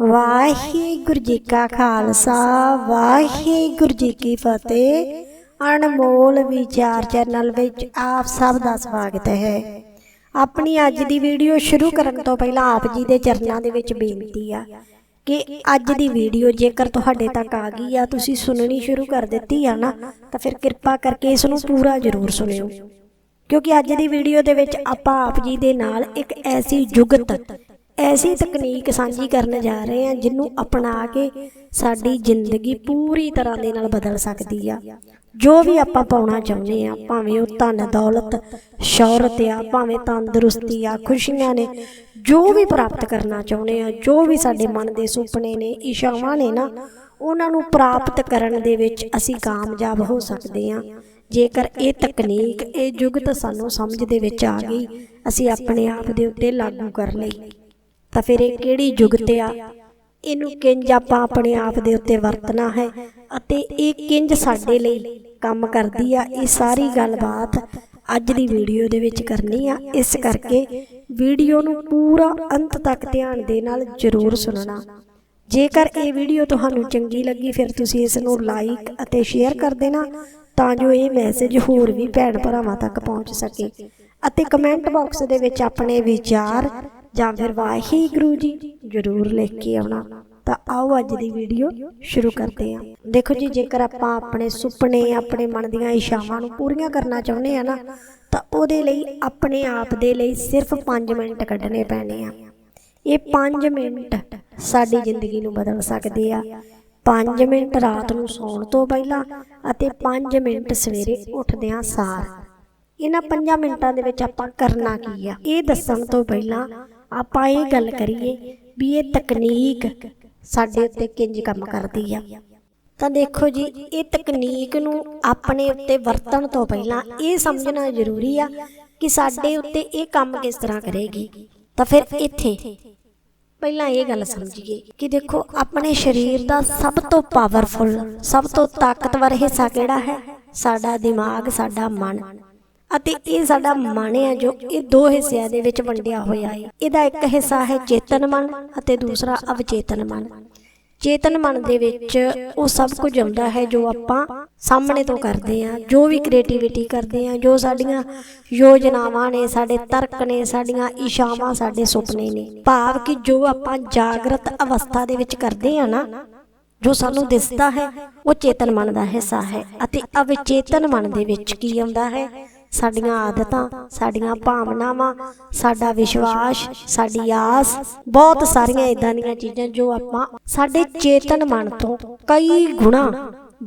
ਵਾਹਿਗੁਰੂ ਜੀ ਕਾ ਖਾਲਸਾ, ਵਾਹਿਗੁਰੂ ਜੀ ਕੀ ਫਤਿਹ। ਅਣਮੋਲ ਵਿਚਾਰ ਚੈਨਲ ਵਿੱਚ ਆਪ ਸਭ ਦਾ ਸਵਾਗਤ ਹੈ। ਆਪਣੀ ਅੱਜ ਦੀ ਵੀਡੀਓ ਸ਼ੁਰੂ ਕਰਨ ਤੋਂ ਪਹਿਲਾਂ ਆਪ ਜੀ ਦੇ ਚਰਨਾਂ ਦੇ ਵਿੱਚ ਬੇਨਤੀ ਆ ਕਿ ਅੱਜ ਦੀ ਵੀਡੀਓ ਜੇਕਰ ਤੁਹਾਡੇ ਤੱਕ ਆ ਗਈ ਆ, ਤੁਸੀਂ ਸੁਣਨੀ ਸ਼ੁਰੂ ਕਰ ਦਿੱਤੀ ਆ ਨਾ, ਤਾਂ ਫਿਰ ਕਿਰਪਾ ਕਰਕੇ ਇਸ ਨੂੰ ਪੂਰਾ ਜ਼ਰੂਰ ਸੁਣਿਓ। ਕਿਉਂਕਿ ਅੱਜ ਦੀ ਵੀਡੀਓ ਦੇ ਵਿੱਚ ਆਪਾਂ ਆਪ ਜੀ ਦੇ ਨਾਲ ਇੱਕ ਐਸੀ ਜੁਗਤ ਐਸੀ ਤਕਨੀਕ ਸਾਂਝੀ ਕਰਨ ਜਾ ਰਹੇ ਹਾਂ ਜਿਹਨੂੰ ਅਪਣਾ ਕੇ ਸਾਡੀ ਜ਼ਿੰਦਗੀ ਪੂਰੀ ਤਰ੍ਹਾਂ ਦੇ ਨਾਲ ਬਦਲ ਸਕਦੀ ਆ। ਜੋ ਵੀ ਆਪਾਂ ਪਾਉਣਾ ਚਾਹੁੰਦੇ ਆ ਭਾਵੇਂ ਉਹ ਧਨ, ਦੌਲਤ, ਸ਼ੌਹਰਤ ਆ, ਭਾਵੇਂ ਤੰਦਰੁਸਤੀ ਆ, ਖੁਸ਼ੀਆਂ ਨੇ, ਜੋ ਵੀ ਪ੍ਰਾਪਤ ਕਰਨਾ ਚਾਹੁੰਦੇ ਆ ਜੋ ਵੀ ਸਾਡੇ ਮਨ ਦੇ ਸੁਪਨੇ ਨੇ ਇਸ਼ਾਵਾਂ ਨੇ ਨਾ, ਉਹਨਾਂ ਨੂੰ ਪ੍ਰਾਪਤ ਕਰਨ ਦੇ ਵਿੱਚ ਅਸੀਂ ਕਾਮਯਾਬ ਹੋ ਸਕਦੇ ਆ ਜੇਕਰ ਇਹ ਤਕਨੀਕ, ਇਹ ਜੁਗਤ ਸਾਨੂੰ ਸਮਝ ਦੇ ਵਿੱਚ ਆ ਗਈ, ਅਸੀਂ ਆਪਣੇ ਆਪ ਦੇ ਉੱਤੇ ਲਾਗੂ ਕਰ ਲਈ ਤਾਂ ਫਿਰ ਇਹ ਕਿਹੜੀ ਜੁਗਤ ਆ? ਇਹਨੂੰ ਕਿੰਜ ਆਪਾਂ ਆਪਣੇ ਆਪ ਦੇ ਉੱਤੇ ਵਰਤਣਾ ਹੈ? ਅਤੇ ਇਹ ਕਿੰਜ ਸਾਡੇ ਲਈ ਕੰਮ ਕਰਦੀ ਆ? ਇਹ ਸਾਰੀ ਗੱਲਬਾਤ ਅੱਜ ਦੀ ਵੀਡੀਓ ਦੇ ਵਿੱਚ ਕਰਨੀ ਆ। ਇਸ ਕਰਕੇ ਵੀਡੀਓ ਨੂੰ ਪੂਰਾ ਅੰਤ ਤੱਕ ਧਿਆਨ ਦੇ ਨਾਲ ਜ਼ਰੂਰ ਸੁਣਨਾ। ਜੇਕਰ ਇਹ ਵੀਡੀਓ ਤੁਹਾਨੂੰ ਚੰਗੀ ਲੱਗੀ, ਫਿਰ ਤੁਸੀਂ ਇਸ ਨੂੰ ਲਾਈਕ ਅਤੇ ਸ਼ੇਅਰ ਕਰ ਦੇਣਾ ਤਾਂ ਜੋ ਇਹ ਮੈਸੇਜ ਹੋਰ ਵੀ ਭੈਣ ਭਰਾਵਾਂ ਤੱਕ ਪਹੁੰਚ ਸਕੇ। ਅਤੇ ਕਮੈਂਟ ਬਾਕਸ ਦੇ ਵਿੱਚ ਆਪਣੇ ਵਿਚਾਰ ਜਾਂ ਫਿਰ ਵਾਹਿਗੁਰੂ ਜੀ ਜ਼ਰੂਰ ਲਿਖ ਕੇ ਆਉਣਾ, ਤਾਂ ਆਓ ਅੱਜ ਦੀ ਵੀਡੀਓ ਸ਼ੁਰੂ ਕਰਦੇ ਹਾਂ। ਦੇਖੋ ਜੀ, ਜੇਕਰ ਆਪਾਂ ਆਪਣੇ ਸੁਪਨੇ, ਆਪਣੇ ਮਨ ਦੀਆਂ ਇਸ਼ਾਵਾਂ ਨੂੰ ਪੂਰੀਆਂ ਕਰਨਾ ਚਾਹੁੰਦੇ ਆ ਨਾ, ਤਾਂ ਉਹਦੇ ਲਈ ਆਪਣੇ ਆਪ ਦੇ ਲਈ ਸਿਰਫ 5 ਮਿੰਟ ਕੱਢਣੇ ਪੈਣੇ ਆ। ਇਹ 5 ਮਿੰਟ ਸਾਡੀ ਜ਼ਿੰਦਗੀ ਨੂੰ ਬਦਲ ਸਕਦੇ ਆ। 5 ਮਿੰਟ ਰਾਤ ਨੂੰ ਸੌਣ ਤੋਂ ਪਹਿਲਾਂ ਅਤੇ 5 ਮਿੰਟ ਸਵੇਰੇ ਉੱਠਦਿਆਂ ਸਾਰ। ਇਹਨਾਂ 5 ਮਿੰਟਾਂ ਦੇ ਵਿੱਚ ਆਪਾਂ ਕਰਨਾ ਕੀ ਆ? ਇਹ ਦੱਸਣ ਤੋਂ ਪਹਿਲਾਂ ਆਪਾਂ ਇਹ ਗੱਲ ਕਰੀਏ ਵੀ ਇਹ ਤਕਨੀਕ ਸਾਡੇ ਉੱਤੇ ਕਿੰਜ ਕੰਮ ਕਰਦੀ ਆ। ਤਾਂ ਦੇਖੋ ਜੀ, ਇਹ ਤਕਨੀਕ ਨੂੰ ਆਪਣੇ ਉੱਤੇ ਵਰਤਣ ਤੋਂ ਪਹਿਲਾਂ ਇਹ ਸਮਝਣਾ ਜ਼ਰੂਰੀ ਆ ਕਿ ਸਾਡੇ ਉੱਤੇ ਇਹ ਕੰਮ ਕਿਸ ਤਰ੍ਹਾਂ ਕਰੇਗੀ। ਤਾਂ ਫਿਰ ਇੱਥੇ ਪਹਿਲਾਂ ਇਹ ਗੱਲ ਸਮਝੀਏ ਕਿ ਦੇਖੋ, ਆਪਣੇ ਸਰੀਰ ਦਾ ਸਭ ਤੋਂ ਪਾਵਰਫੁਲ ਸਭ ਤੋਂ ਤਾਕਤਵਰ ਹਿੱਸਾ ਕਿਹੜਾ ਹੈ? ਸਾਡਾ ਦਿਮਾਗ, ਸਾਡਾ ਮਨ। ਅਤੇ ਇਹ ਸਾਡਾ ਮਨ ਹੈ ਜੋ ਇਹ ਦੋ ਹਿੱਸਿਆਂ ਦੇ ਵਿੱਚ ਵੰਡਿਆ ਹੋਇਆ ਹੈ। ਇਹਦਾ ਇੱਕ ਹਿੱਸਾ ਹੈ ਚੇਤਨ ਮਨ ਅਤੇ ਦੂਸਰਾ ਅਵਚੇਤਨ ਮਨ। ਚੇਤਨ ਮਨ ਦੇ ਵਿੱਚ ਉਹ ਸਭ ਕੁਝ ਆਉਂਦਾ ਹੈ ਜੋ ਆਪਾਂ ਸਾਹਮਣੇ ਤੋਂ ਕਰਦੇ ਆ ਜੋ ਵੀ ਕ੍ਰੀਏਟੀਵਿਟੀ ਕਰਦੇ ਆ ਜੋ ਸਾਡੀਆਂ ਯੋਜਨਾਵਾਂ ਨੇ, ਸਾਡੇ ਤਰਕ ਨੇ, ਸਾਡੀਆਂ ਇਸ਼ਾਵਾਂ ਸਾਡੇ ਸੁਪਨੇ ਨੇ। ਭਾਵ ਕਿ ਜੋ ਆਪਾਂ ਜਾਗਰਤ ਅਵਸਥਾ ਦੇ ਵਿੱਚ ਕਰਦੇ ਆ ਨਾ, ਜੋ ਸਾਨੂੰ ਦਿਸਦਾ ਹੈ, ਉਹ ਚੇਤਨ ਮਨ ਦਾ ਹਿੱਸਾ ਹੈ ਅਤੇ ਅਵਚੇਤਨ ਮਨ ਦੇ ਵਿੱਚ ਕੀ ਆਉਂਦਾ ਹੈ? ਸਾਡੀਆਂ ਆਦਤਾਂ, ਸਾਡੀਆਂ ਭਾਵਨਾਵਾਂ, ਸਾਡਾ ਵਿਸ਼ਵਾਸ, ਸਾਡੀ ਆਸ, ਬਹੁਤ ਸਾਰੀਆਂ ਇਦਾਂ ਦੀਆਂ ਚੀਜ਼ਾਂ ਜੋ ਆਪਾਂ ਸਾਡੇ ਚੇਤਨ ਮਨ ਤੋਂ ਕਈ ਗੁਣਾ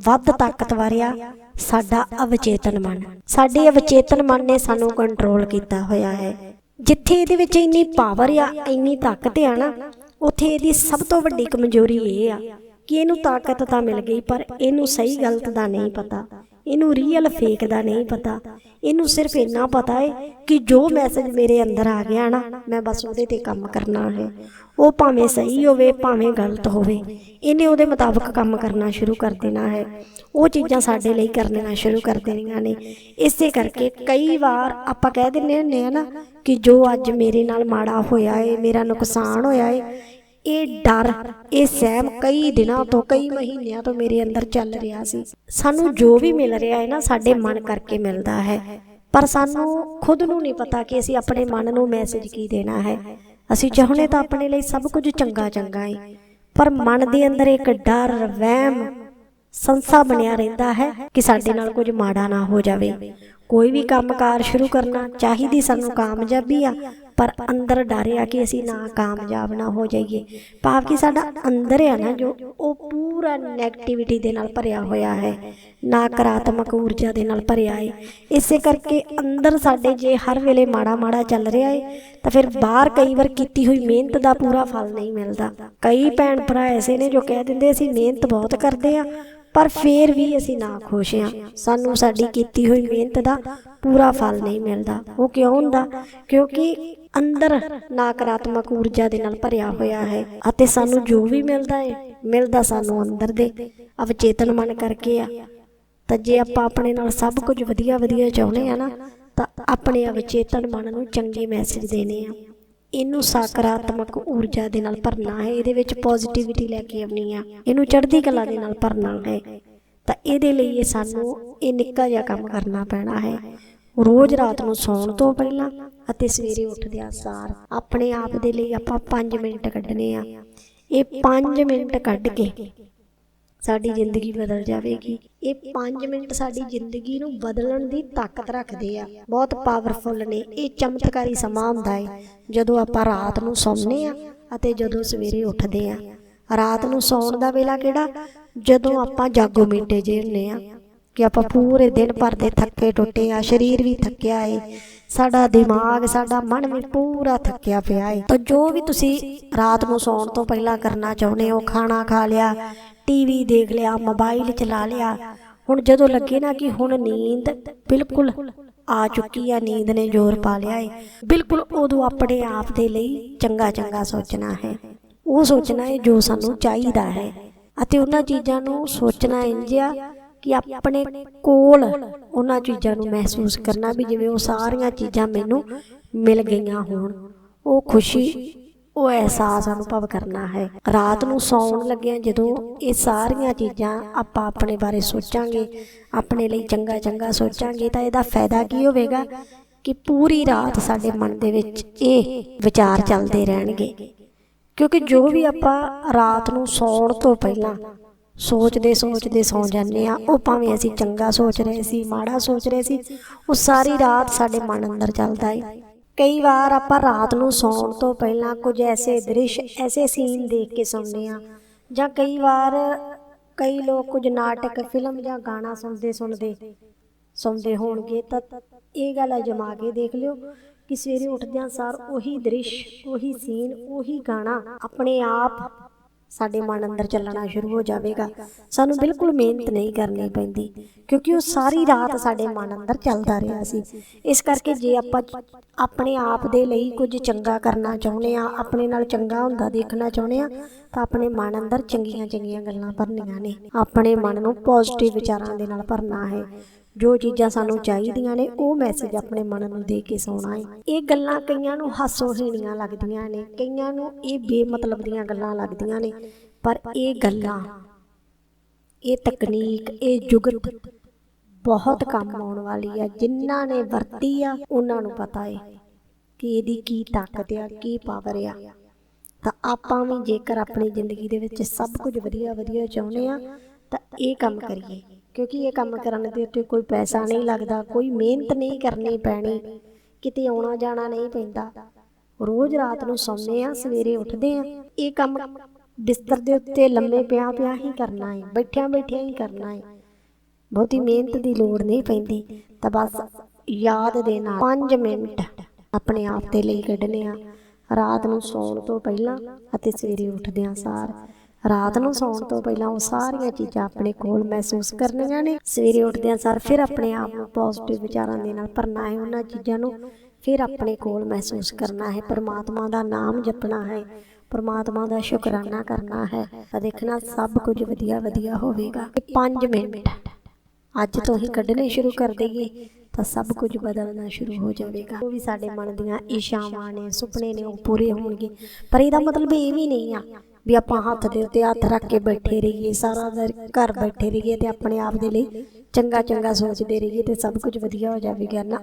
ਵੱਧ ਤਾਕਤਵਰ ਆ ਸਾਡਾ ਅਵਚੇਤਨ ਮਨ। ਸਾਡੇ ਅਵਚੇਤਨ ਮਨ ਨੇ ਸਾਨੂੰ ਕੰਟਰੋਲ ਕੀਤਾ ਹੋਇਆ ਹੈ। ਜਿੱਥੇ ਇਹਦੇ ਵਿੱਚ ਇੰਨੀ ਪਾਵਰ ਆ, ਇੰਨੀ ਤਾਕਤ ਆ ਨਾ, ਉੱਥੇ ਇਹਦੀ ਸਭ ਤੋਂ ਵੱਡੀ ਕਮਜ਼ੋਰੀ ਇਹ ਆ ਕਿ ਇਹਨੂੰ ਤਾਕਤ ਤਾਂ ਮਿਲ ਗਈ, ਪਰ ਇਹਨੂੰ ਸਹੀ ਗਲਤ ਦਾ ਨਹੀਂ ਪਤਾ। ਇਹਨੂੰ ਰੀਅਲ ਫੇਕ ਦਾ ਨਹੀਂ ਪਤਾ। ਇਹਨੂੰ ਸਿਰਫ ਇੰਨਾ ਪਤਾ ਹੈ ਕਿ ਜੋ ਮੈਸੇਜ ਮੇਰੇ ਅੰਦਰ ਆ ਗਿਆ ਨਾ, ਮੈਂ ਬਸ ਉਹਦੇ ਤੇ ਕੰਮ ਕਰਨਾ ਹੈ। ਉਹ ਭਾਵੇਂ ਸਹੀ ਹੋਵੇ, ਭਾਵੇਂ ਗਲਤ ਹੋਵੇ, ਇਹਨੇ ਉਹਦੇ ਮੁਤਾਬਕ ਕੰਮ ਕਰਨਾ ਸ਼ੁਰੂ ਕਰ ਦੇਣਾ ਹੈ। ਉਹ ਚੀਜ਼ਾਂ ਸਾਡੇ ਲਈ ਕਰਨੀਆਂ ਸ਼ੁਰੂ ਕਰ ਦੇਣੀਆਂ ਨੇ। ਇਸੇ ਕਰਕੇ ਕਈ ਵਾਰ ਆਪਾਂ ਕਹਿ ਦਿੰਦੇ ਹੁੰਦੇ ਆ ਨਾ ਕਿ ਜੋ ਅੱਜ ਮੇਰੇ ਨਾਲ ਮਾੜਾ ਹੋਇਆ ਏ, ਮੇਰਾ ਨੁਕਸਾਨ ਹੋਇਆ ਏ ਇਹ ਡਰ, ਇਹ ਸਹਿਮ ਕਈ ਦਿਨਾਂ ਤੋਂ, ਕਈ ਮਹੀਨਿਆਂ ਤੋਂ ਮੇਰੇ ਅੰਦਰ ਚੱਲ ਰਿਹਾ ਸੀ। ਸਾਨੂੰ ਜੋ ਵੀ ਮਿਲ ਰਿਹਾ ਹੈ ਨਾ, ਸਾਡੇ ਮਨ ਕਰਕੇ ਮਿਲਦਾ ਹੈ। ਪਰ ਸਾਨੂੰ ਖੁਦ ਨੂੰ ਨਹੀਂ ਪਤਾ ਕਿ ਅਸੀਂ ਆਪਣੇ ਮਨ ਨੂੰ ਮੈਸੇਜ ਕੀ ਦੇਣਾ ਹੈ। ਅਸੀਂ ਚਾਹੁੰਦੇ ਤਾਂ ਆਪਣੇ ਲਈ ਸਭ ਕੁਝ ਚੰਗਾ ਚੰਗਾ ਹੈ ਪਰ ਮਨ ਦੇ ਅੰਦਰ ਇੱਕ ਡਰ, ਵਹਿਮ, ਸੰਸਾ ਬਣਿਆ ਰਹਿੰਦਾ ਹੈ ਕਿ ਸਾਡੇ ਨਾਲ ਕੁਝ ਮਾੜਾ ਨਾ ਹੋ ਜਾਵੇ। ਕੋਈ ਵੀ ਕੰਮਕਾਰ ਸ਼ੁਰੂ ਕਰਨਾ ਚਾਹੀਦੀ ਸਾਨੂੰ ਕਾਮਯਾਬੀ ਆ ਪਰ ਅੰਦਰ ਡਰ ਆ ਕਿ ਅਸੀਂ ਨਾ ਕਾਮਯਾਬ ਨਾ ਹੋ ਜਾਈਏ। ਭਾਵ ਕਿ ਸਾਡਾ ਅੰਦਰ ਆ ਨਾ ਜੋ ਉਹ ਪੂਰਾ 네ਗੇਟਿਵਿਟੀ ਦੇ ਨਾਲ ਭਰਿਆ ਹੋਇਆ ਹੈ, ਨਕਾਰਾਤਮਕ ਊਰਜਾ ਦੇ ਨਾਲ ਭਰਿਆ ਹੈ। ਇਸੇ ਕਰਕੇ ਅੰਦਰ ਸਾਡੇ ਜੇ ਹਰ ਵੇਲੇ ਮਾੜਾ ਮਾੜਾ ਚੱਲ ਰਿਹਾ ਹੈ, ਤਾਂ ਫਿਰ ਬਾਹਰ ਕਈ ਵਾਰ ਕੀਤੀ ਹੋਈ ਮਿਹਨਤ ਦਾ ਪੂਰਾ ਫਲ ਨਹੀਂ ਮਿਲਦਾ। ਕਈ ਭੈਣ ਭਰਾ ਐਸੇ ਨੇ ਜੋ ਕਹਿ ਦਿੰਦੇ, ਅਸੀਂ ਮਿਹਨਤ ਬਹੁਤ ਕਰਦੇ ਆ ਪਰ ਫੇਰ ਵੀ ਅਸੀਂ ਨਾ ਖੁਸ਼ ਹਾਂ। ਸਾਨੂੰ ਸਾਡੀ ਕੀਤੀ ਹੋਈ ਮਿਹਨਤ ਦਾ ਪੂਰਾ ਫਲ ਨਹੀਂ ਮਿਲਦਾ। ਉਹ ਕਿਉਂ ਹੁੰਦਾ? ਕਿਉਂਕਿ ਅੰਦਰ ਨਕਾਰਾਤਮਕ ਊਰਜਾ ਦੇ ਨਾਲ ਭਰਿਆ ਹੋਇਆ ਹੈ ਅਤੇ ਸਾਨੂੰ ਜੋ ਵੀ ਮਿਲਦਾ ਹੈ, ਮਿਲਦਾ ਸਾਨੂੰ ਅੰਦਰ ਦੇ। ਅਵਚੇਤਨ ਮਨ ਕਰਕੇ ਆ। ਤਾਂ ਜੇ ਆਪਾਂ ਆਪਣੇ ਨਾਲ ਸਭ ਕੁਝ ਵਧੀਆ ਵਧੀਆ ਚਾਹੁੰਦੇ ਆ ਨਾ, ਤਾਂ ਆਪਣੇ ਅਵਚੇਤਨ ਮਨ ਨੂੰ ਚੰਗੇ ਮੈਸੇਜ ਦੇਣੇ ਆ। ਇਹਨੂੰ ਸਕਾਰਾਤਮਕ ਊਰਜਾ ਦੇ ਨਾਲ ਭਰਨਾ ਹੈ, ਇਹਦੇ ਵਿੱਚ ਪੋਜ਼ਿਟਿਵਿਟੀ ਲੈ ਕੇ ਆਉਣੀ ਆ। ਇਹਨੂੰ ਚੜ੍ਹਦੀ ਕਲਾ ਦੇ ਨਾਲ ਭਰਨਾ ਹੈ। ਤਾਂ ਇਹਦੇ ਲਈ ਇਹ ਸਾਨੂੰ ਇਹ ਨਿੱਕਾ ਜਿਹਾ ਕੰਮ ਕਰਨਾ ਪੈਣਾ ਹੈ। ਰੋਜ਼ ਰਾਤ ਨੂੰ ਸੌਣ ਤੋਂ ਪਹਿਲਾਂ ਅਤੇ ਸਵੇਰੇ ਉੱਠਦਿਆਂ ਸਾਰ ਆਪਣੇ ਆਪ ਦੇ ਲਈ ਆਪਾਂ 5 ਮਿੰਟ ਕੱਢਣੇ ਆ। ਇਹ 5 ਮਿੰਟ ਕੱਢ ਕੇ ਸਾਡੀ ਜ਼ਿੰਦਗੀ ਬਦਲ ਜਾਵੇਗੀ। ਇਹ 5 ਮਿੰਟ ਸਾਡੀ ਜ਼ਿੰਦਗੀ ਨੂੰ ਬਦਲਣ ਦੀ ਤਾਕਤ ਰੱਖਦੇ ਆ। ਬਹੁਤ ਪਾਵਰਫੁੱਲ ਨੇ। ਇਹ ਚਮਤਕਾਰੀ ਸਮਾਂ ਹੁੰਦਾ ਹੈ ਜਦੋਂ ਆਪਾਂ ਰਾਤ ਨੂੰ ਸੌਂਦੇ ਆ ਅਤੇ ਜਦੋਂ ਸਵੇਰੇ ਉੱਠਦੇ ਆ। ਰਾਤ ਨੂੰ ਸੌਣ ਦਾ ਵੇਲਾ ਕਿਹੜਾ? ਜਦੋਂ ਆਪਾਂ ਜਾਗੋ ਮੀਟੇ ਜੇ ਹੁੰਨੇ ਆ। ਕਿ ਆਪਾਂ ਪੂਰੇ ਦਿਨ ਭਰ ਦੇ ਥੱਕੇ ਟੁੱਟੇ ਆ। ਸਰੀਰ ਵੀ ਥੱਕਿਆ ਏ। ਸਾਡਾ ਦਿਮਾਗ, ਸਾਡਾ ਮਨ ਵੀ ਪੂਰਾ ਥੱਕਿਆ ਪਿਆ ਹੈ ਤਾਂ ਜੋ ਵੀ ਤੁਸੀਂ ਰਾਤ ਨੂੰ ਸੌਣ ਤੋਂ ਪਹਿਲਾਂ ਕਰਨਾ ਚਾਹੁੰਦੇ ਹੋ, ਖਾਣਾ ਖਾ ਲਿਆ ਟੀਵੀ ਦੇਖ ਲਿਆ, ਮੋਬਾਈਲ ਚਲਾ ਲਿਆ, ਹੁਣ ਜਦੋਂ ਲੱਗੇ ਨਾ ਕਿ ਹੁਣ ਨੀਂਦ ਬਿਲਕੁਲ ਆ ਚੁੱਕੀ ਆ, ਨੀਂਦ ਨੇ ਜ਼ੋਰ ਪਾ ਲਿਆ ਏ, ਬਿਲਕੁਲ ਉਦੋਂ ਆਪਣੇ ਆਪ ਦੇ ਲਈ ਚੰਗਾ ਚੰਗਾ ਸੋਚਣਾ ਹੈ। ਉਹ ਸੋਚਣਾ ਹੈ ਜੋ ਸਾਨੂੰ ਚਾਹੀਦਾ ਹੈ। ਅਤੇ ਉਹਨਾਂ ਚੀਜ਼ਾਂ ਨੂੰ ਸੋਚਣਾ ਇੰਜ ਆ ਕਿ ਆਪਣੇ ਕੋਲ ਉਹਨਾਂ ਚੀਜ਼ਾਂ ਨੂੰ ਮਹਿਸੂਸ ਕਰਨਾ ਵੀ ਜਿਵੇਂ ਉਹ ਸਾਰੀਆਂ ਚੀਜ਼ਾਂ ਮੈਨੂੰ ਮਿਲ ਗਈਆਂ ਹੋਣ। ਉਹ ਖੁਸ਼ੀ, ਉਹ ਅਹਿਸਾਸ ਅਨੁਭਵ ਕਰਨਾ ਹੈ। ਰਾਤ ਨੂੰ ਸੌਣ ਲੱਗਿਆਂ ਜਦੋਂ ਇਹ ਸਾਰੀਆਂ ਚੀਜ਼ਾਂ ਆਪਾਂ ਆਪਣੇ ਬਾਰੇ ਸੋਚਾਂਗੇ, ਆਪਣੇ ਲਈ ਚੰਗਾ ਚੰਗਾ ਸੋਚਾਂਗੇ ਤਾਂ ਇਹਦਾ ਫਾਇਦਾ ਕੀ ਹੋਵੇਗਾ? ਕਿ ਪੂਰੀ ਰਾਤ ਸਾਡੇ ਮਨ ਦੇ ਵਿੱਚ ਇਹ ਵਿਚਾਰ ਚੱਲਦੇ ਰਹਿਣਗੇ। ਕਿਉਂਕਿ ਜੋ ਵੀ ਆਪਾਂ ਰਾਤ ਨੂੰ ਸੌਣ ਤੋਂ ਪਹਿਲਾਂ ਸੋਚਦੇ ਸੋਚਦੇ ਸੌ ਜਾਂਦੇ ਆ ਉਹ ਭਾਵੇਂ ਅਸੀਂ ਚੰਗਾ ਸੋਚ ਰਹੇ ਸੀ ਮਾੜਾ ਸੋਚ ਰਹੇ ਸੀ ਉਹ ਸਾਰੀ ਰਾਤ ਸਾਡੇ ਮਨ ਅੰਦਰ ਚੱਲਦਾ ਹੈ ਕਈ ਵਾਰ ਆਪਾਂ ਰਾਤ ਨੂੰ ਸੌਣ ਤੋਂ ਪਹਿਲਾਂ ਕੁਝ ਐਸੇ ਦ੍ਰਿਸ਼ ਐਸੇ ਸੀਨ ਦੇਖ ਕੇ ਸੌਂਦੇ ਆ ਜਾਂ ਕਈ ਵਾਰ ਕਈ ਲੋਕ ਕੁਝ ਨਾਟਕ ਫਿਲਮ ਜਾਂ ਗਾਣਾ ਸੁਣਦੇ ਸੁਣਦੇ ਸੌਂਦੇ ਹੋਣਗੇ। ਤਾਂ ਇਹ ਗੱਲ ਅਜਮਾ ਕੇ ਦੇਖ ਲਿਓ ਕਿ ਸਵੇਰੇ ਉੱਠਦਿਆਂ ਸਾਰ ਉਹੀ ਦ੍ਰਿਸ਼ ਉਹੀ ਸੀਨ ਉਹੀ ਗਾਣਾ ਆਪਣੇ ਆਪ ਸਾਡੇ ਮਨ ਅੰਦਰ ਚੱਲਣਾ ਸ਼ੁਰੂ ਹੋ ਜਾਵੇਗਾ। ਸਾਨੂੰ ਬਿਲਕੁਲ ਮਿਹਨਤ ਨਹੀਂ ਕਰਨੀ ਪੈਂਦੀ ਕਿਉਂਕਿ ਉਹ ਸਾਰੀ ਰਾਤ ਸਾਡੇ ਮਨ ਅੰਦਰ ਚੱਲਦਾ ਰਿਹਾ ਸੀ। ਇਸ ਕਰਕੇ ਜੇ ਆਪਾਂ ਆਪਣੇ ਆਪ ਦੇ ਲਈ ਕੁਝ ਚੰਗਾ ਕਰਨਾ ਚਾਹੁੰਦੇ ਆ ਆਪਣੇ ਨਾਲ ਚੰਗਾ ਹੁੰਦਾ ਦੇਖਣਾ ਚਾਹੁੰਦੇ ਆ ਤਾਂ ਆਪਣੇ ਮਨ ਅੰਦਰ ਚੰਗੀਆਂ ਚੰਗੀਆਂ ਗੱਲਾਂ ਭਰਨੀਆਂ ਨੇ। ਆਪਣੇ ਮਨ ਨੂੰ ਪੋਜ਼ਿਟਿਵ ਵਿਚਾਰਾਂ ਦੇ ਨਾਲ ਭਰਨਾ ਹੈ। ਜੋ ਚੀਜ਼ਾਂ ਸਾਨੂੰ ਚਾਹੀਦੀਆਂ ਨੇ, ਉਹ ਮੈਸੇਜ ਆਪਣੇ ਮਨ ਨੂੰ ਦੇ ਕੇ ਸੌਣਾ ਹੈ ਇਹ ਗੱਲਾਂ ਕਈਆਂ ਨੂੰ ਹਾਸੋਹੀਣੀਆਂ ਲੱਗਦੀਆਂ ਨੇ, ਕਈਆਂ ਨੂੰ ਇਹ ਬੇਮਤਲਬ ਦੀਆਂ ਗੱਲਾਂ ਲੱਗਦੀਆਂ ਨੇ। ਪਰ ਇਹ ਗੱਲਾਂ, ਇਹ ਤਕਨੀਕ, ਇਹ ਜੁਗਤ ਬਹੁਤ ਕੰਮ ਆਉਣ ਵਾਲੀ ਆ। ਜਿਨ੍ਹਾਂ ਨੇ ਵਰਤੀ ਆ, ਉਹਨਾਂ ਨੂੰ ਪਤਾ ਹੈ ਕਿ ਇਹਦੀ ਕੀ ਤਾਕਤ ਆ, ਕੀ ਪਾਵਰ ਆ। ਤਾਂ ਆਪਾਂ ਵੀ ਜੇਕਰ ਆਪਣੀ ਜ਼ਿੰਦਗੀ ਦੇ ਵਿੱਚ ਸਭ ਕੁਝ ਵਧੀਆ ਵਧੀਆ ਚਾਹੁੰਦੇ ਆ, ਤਾਂ ਇਹ ਕੰਮ ਕਰੀਏ। ਕਿਉਂਕਿ ਇਹ ਕੰਮ ਕਰਨ ਦੇ ਉੱਤੇ ਕੋਈ ਪੈਸਾ ਨਹੀਂ ਲੱਗਦਾ ਕੋਈ ਮਿਹਨਤ ਨਹੀਂ ਕਰਨੀ ਪੈਣੀ ਕਿਤੇ ਆਉਣਾ ਜਾਣਾ ਨਹੀਂ ਪੈਂਦਾ। ਰੋਜ਼ ਰਾਤ ਨੂੰ ਸੌਂਦੇ ਆ ਸਵੇਰੇ ਉੱਠਦੇ ਆ। ਇਹ ਕੰਮ ਬਿਸਤਰ ਦੇ ਉੱਤੇ ਲੰਮੇ ਪਿਆ ਪਿਆ ਹੀ ਕਰਨਾ ਹੈ। ਬੈਠਿਆਂ ਬੈਠਿਆਂ ਹੀ ਕਰਨਾ ਹੈ। ਬਹੁਤੀ ਮਿਹਨਤ ਦੀ ਲੋੜ ਨਹੀਂ ਪੈਂਦੀ। ਤਾਂ ਬਸ ਯਾਦ ਦੇ ਨਾਲ 5 ਮਿੰਟ ਆਪਣੇ ਆਪ ਦੇ ਲਈ ਕੱਢਨੇ ਆ। ਰਾਤ ਨੂੰ ਸੌਣ ਤੋਂ ਪਹਿਲਾਂ ਅਤੇ ਸਵੇਰੇ ਉੱਠਦਿਆਂ ਸਾਰ। ਰਾਤ ਨੂੰ ਸੌਣ ਤੋਂ ਪਹਿਲਾਂ ਉਹ ਸਾਰੀਆਂ ਚੀਜ਼ਾਂ ਆਪਣੇ ਕੋਲ ਮਹਿਸੂਸ ਕਰਨੀਆਂ ਨੇ। ਸਵੇਰੇ ਉੱਠਦਿਆਂ ਸਾਰ ਫਿਰ ਆਪਣੇ ਆਪ ਨੂੰ ਪੋਜ਼ਿਟਿਵ ਵਿਚਾਰਾਂ ਦੇ ਨਾਲ ਭਰਨਾ ਹੈ। ਉਹਨਾਂ ਚੀਜ਼ਾਂ ਨੂੰ ਫਿਰ ਆਪਣੇ ਕੋਲ ਮਹਿਸੂਸ ਕਰਨਾ ਹੈ। ਪਰਮਾਤਮਾ ਦਾ ਨਾਮ ਜਪਣਾ ਹੈ। ਪਰਮਾਤਮਾ ਦਾ ਸ਼ੁਕਰਾਨਾ ਕਰਨਾ ਹੈ ਤਾਂ ਦੇਖਣਾ ਸਭ ਕੁਝ ਵਧੀਆ ਵਧੀਆ ਹੋਵੇਗਾ। 5 ਮਿੰਟ। ਅੱਜ ਤੋਂ ਹੀ ਕੱਢਣੇ ਸ਼ੁਰੂ ਕਰ ਦਈਏ ਤਾਂ ਸਭ ਕੁਝ ਬਦਲਣਾ ਸ਼ੁਰੂ ਹੋ ਜਾਵੇਗਾ। ਉਹ ਵੀ ਸਾਡੇ ਮਨ ਦੀਆਂ ਇਸ਼ਾਵਾਂ ਨੇ, ਸੁਪਨੇ ਨੇ, ਉਹ ਪੂਰੇ ਹੋਣਗੇ। ਪਰ ਇਹਦਾ ਮਤਲਬ ਇਹ ਵੀ ਨਹੀਂ ਆ ਵੀ ਆਪਾਂ ਹੱਥ ਦੇ ਉੱਤੇ ਹੱਥ ਰੱਖ ਕੇ ਬੈਠੇ ਰਹੀਏ, ਸਾਰਾ ਦਿਨ ਘਰ ਬੈਠੇ ਰਹੀਏ ਤੇ ਆਪਣੇ ਆਪ ਦੇ ਲਈ ਚੰਗਾ ਚੰਗਾ ਸੋਚਦੇ ਰਹੀਏ ਤੇ ਸਭ ਕੁਝ ਵਧੀਆ ਹੋ ਜਾਵੇਗਾ ਨਾ।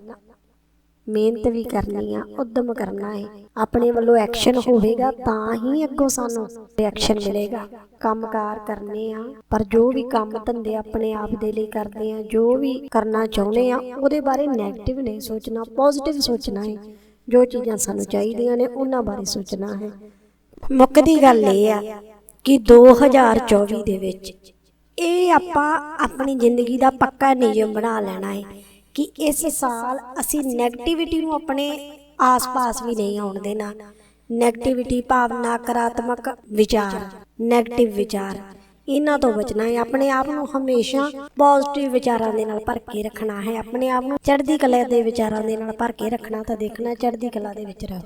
ਮਿਹਨਤ ਵੀ ਕਰਨੀ ਆ, ਉਦਮ ਕਰਨਾ ਹੈ ਆਪਣੇ ਵੱਲੋਂ ਐਕਸ਼ਨ ਹੋਵੇਗਾ ਤਾਂ ਹੀ ਅੱਗੋਂ ਸਾਨੂੰ ਰਿਐਕਸ਼ਨ ਮਿਲੇਗਾ। ਕੰਮਕਾਰ ਕਰਨੇ ਆ, ਪਰ ਜੋ ਵੀ ਕੰਮ ਧੰਦੇ ਆਪਣੇ ਆਪ ਦੇ ਲਈ ਕਰਦੇ ਆ, ਜੋ ਵੀ ਕਰਨਾ ਚਾਹੁੰਦੇ ਆ, ਉਹਦੇ ਬਾਰੇ 네ਗੇਟਿਵ ਨਹੀਂ ਸੋਚਣਾ ਪੋਜ਼ਿਟਿਵ ਸੋਚਣਾ ਹੈ ਜੋ ਚੀਜ਼ਾਂ ਸਾਨੂੰ ਚਾਹੀਦੀਆਂ ਨੇ, ਉਹਨਾਂ ਬਾਰੇ ਸੋਚਣਾ ਹੈ। ਮੁੱਕਦੀ ਗੱਲ ਇਹ ਆ ਕਿ 2024 ਦੇ ਵਿੱਚ ਇਹ ਆਪਾਂ ਆਪਣੀ ਜ਼ਿੰਦਗੀ ਦਾ ਪੱਕਾ ਨਿਯਮ ਬਣਾ ਲੈਣਾ ਹੈ ਕਿ ਇਸ ਸਾਲ ਅਸੀਂ 네ਗੇਟਿਵਿਟੀ ਨੂੰ ਆਪਣੇ ਆਸ-ਪਾਸ ਵੀ ਨਹੀਂ ਆਉਣ ਦੇਣਾ। ਨੈਗੇਟਿਵਿਟੀ ਭਾਵ ਨਕਾਰਾਤਮਕ ਵਿਚਾਰ ਨੈਗੇਟਿਵ ਵਿਚਾਰ, ਇਹਨਾਂ ਤੋਂ ਬਚਣਾ ਹੈ ਆਪਣੇ ਆਪ ਨੂੰ ਹਮੇਸ਼ਾ ਪੋਜ਼ਿਟਿਵ ਵਿਚਾਰਾਂ ਦੇ ਨਾਲ ਭਰ ਕੇ ਰੱਖਣਾ ਹੈ। ਆਪਣੇ ਆਪ ਨੂੰ ਚੜ੍ਹਦੀ ਕਲਾ ਦੇ ਵਿਚਾਰਾਂ ਦੇ ਨਾਲ ਭਰ ਕੇ ਰੱਖਣਾ ਤਾਂ ਦੇਖਣਾ, ਚੜ੍ਹਦੀ ਕਲਾ ਦੇ ਵਿੱਚ ਰਹੋ।